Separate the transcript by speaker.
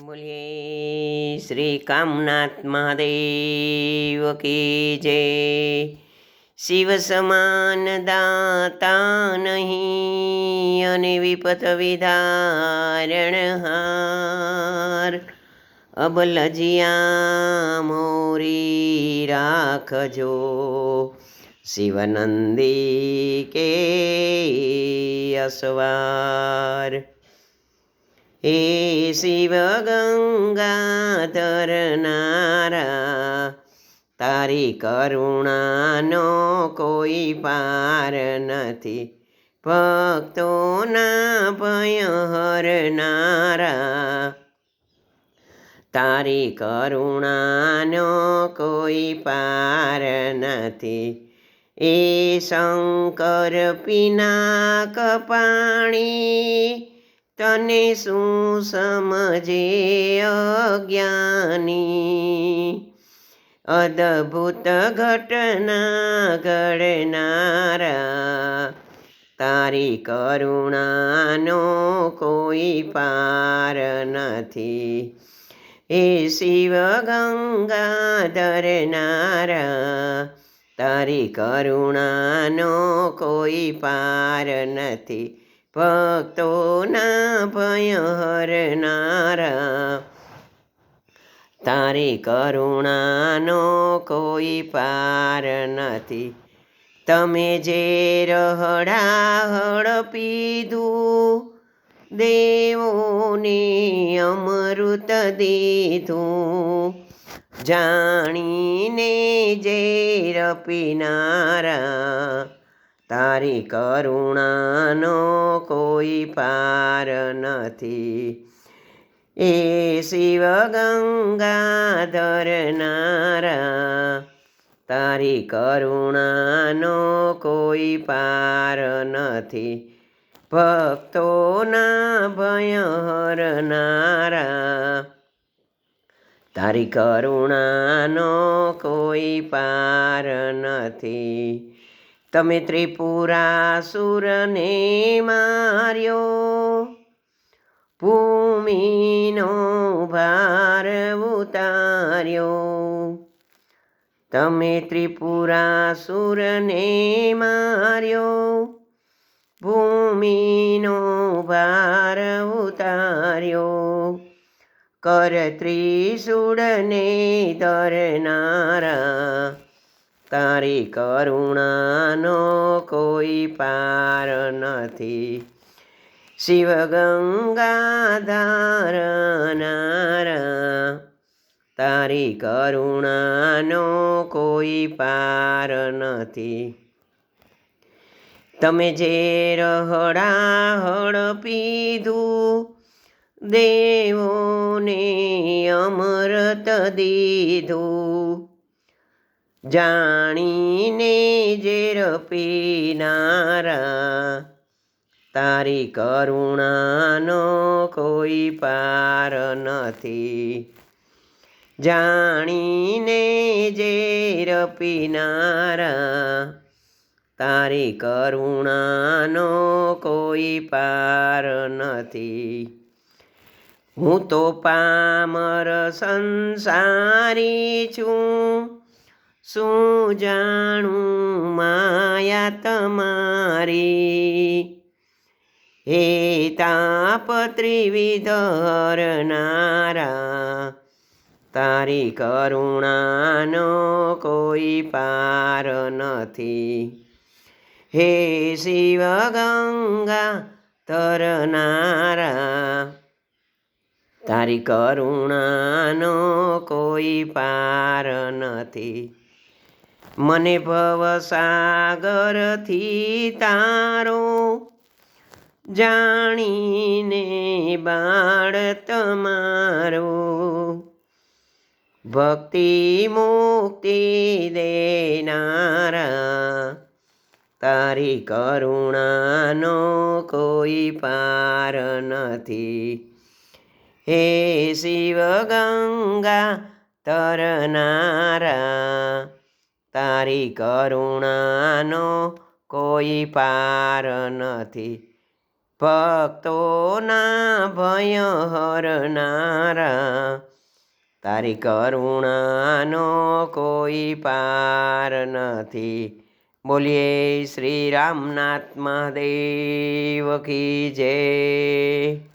Speaker 1: બોલીએ શ્રી કામનાથ મહાદેવ કી જય શિવ સમાન દાતા નહીં અને વિપત વિધારણ હાર અબલજિયા મોરી રાખજો શિવનંદી કે અસવાર હે શિવ ગંગાધર નારા, તારી કરુણાનો કોઈ પાર નથી. ભક્તોના ભય હરનારા તારી કરુણાનો કોઈ પાર નથી. એ શંકર પિના પાણી તને શું સમજે અજ્ઞાની? અદભુત ઘટના ઘડનારા તારી કરુણાનો કોઈ પાર નથી. એ શિવ ગંગાધર નારા, તારી કરુણાનો કોઈ પાર નથી. ભક્તોના ભય હરનારા. તારી કરુણાનો કોઈ પાર નથી. તમે જે રહડાહળ પીધું, દેવોને અમૃત દીધું. જાણીને જે રપીનારા તારી કરુણાનો કોઈ પાર નથી. એ શિવ ગંગાધર નારા, તારી કરુણાનો કોઈ પાર નથી. ભક્તોના ભય હરનારા તારી કરુણાનો કોઈ પાર નથી. તમે ત્રિપુરાસુરને માર્યો. ભૂમિનો ભાર ઉતાર્યો. તમે ત્રિપુરાસુરને માર્યો. ભૂમિનો ભાર ઉતાર્યો. કર ત્રિશૂળને ધરનારા તારી કરુણાનો કોઈ પાર નથી. શિવ ગંગાધાર નારા તારી કરુણાનો કોઈ પાર નથી. તમે જે રહડાહળ પીધું, દેવોને અમૃત દીધું જાણીને જે રપીનારા તારી કરુણાનો કોઈ પાર નથી. જાણીને જે રપીનારા તારી કરુણાનો કોઈ પાર નથી. હું તો પામર સંસારી છું શું જાણું માયા તમારી? હે તાપત્રિવિધરનારા તારી કરુણાનો કોઈ પાર નથી. હે શિવ ગંગા તરનારા તારી કરુણાનો કોઈ પાર નથી. મને ભવસાગરથી તારો જાણીને બાળ તમારો. ભક્તિ મુક્તિ દેનારા, તારી કરુણાનો કોઈ પાર નથી. હે શિવ ગંગા તરનારા તારી કરુણાનો કોઈ પાર નથી. ભક્તોના ભય હરનારા તારી કરુણાનો કોઈ પાર નથી. બોલીએ શ્રી રામનાથ મહાદેવ કી જય.